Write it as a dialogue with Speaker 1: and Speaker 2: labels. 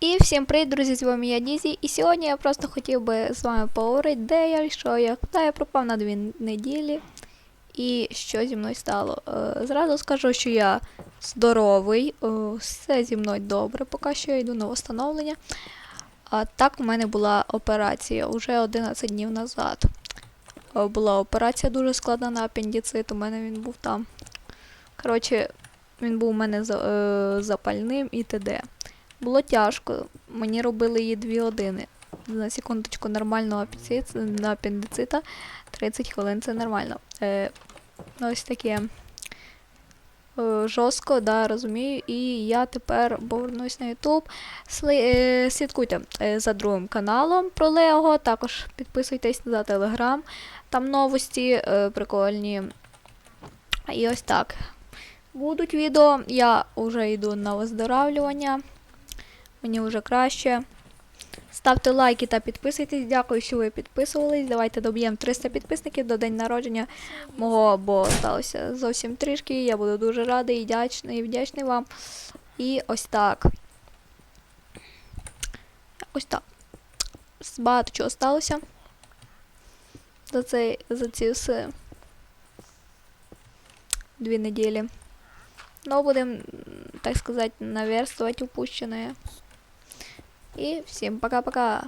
Speaker 1: І всім привіт, друзі, з вами я Дізі. І сьогодні я просто хотів би з вами поговорити, де я, що я, куди я пропав на дві неділі і що зі мною стало. Е, зразу скажу, що я здоровий, е, все зі мною добре, поки що я йду на встановлення. А так у мене була операція уже 11 днів назад. Е, Була операція дуже складна на апендицит, у мене він був там. Коротше, він був у мене за- запальним і т.д. Було тяжко. Мені робили її 2 години. На секундочку нормального апендицита, 30 хвилин це нормально. Е, ось таке. Е, жорстко, да, розумію. І я тепер повернусь на YouTube. Е, слідкуйте е, за другим каналом про Лего. Також підписуйтесь за Telegram. Там новості е, прикольні. І ось так. Будуть відео. Я вже йду на виздоравлювання. Мені вже краще. Ставте лайки та підписуйтесь. Дякую, що ви підписувались. Давайте доб'ємо 300 підписників до день народження мого, бо сталося зовсім трішки. Я буду дуже радий і вдячний, вдячний вам. І ось так. Ось так. Багато чого сталося. За, цей, за ці все дві неділі. Ну, будемо, так сказати, наверстувати упущене. И всем пока-пока.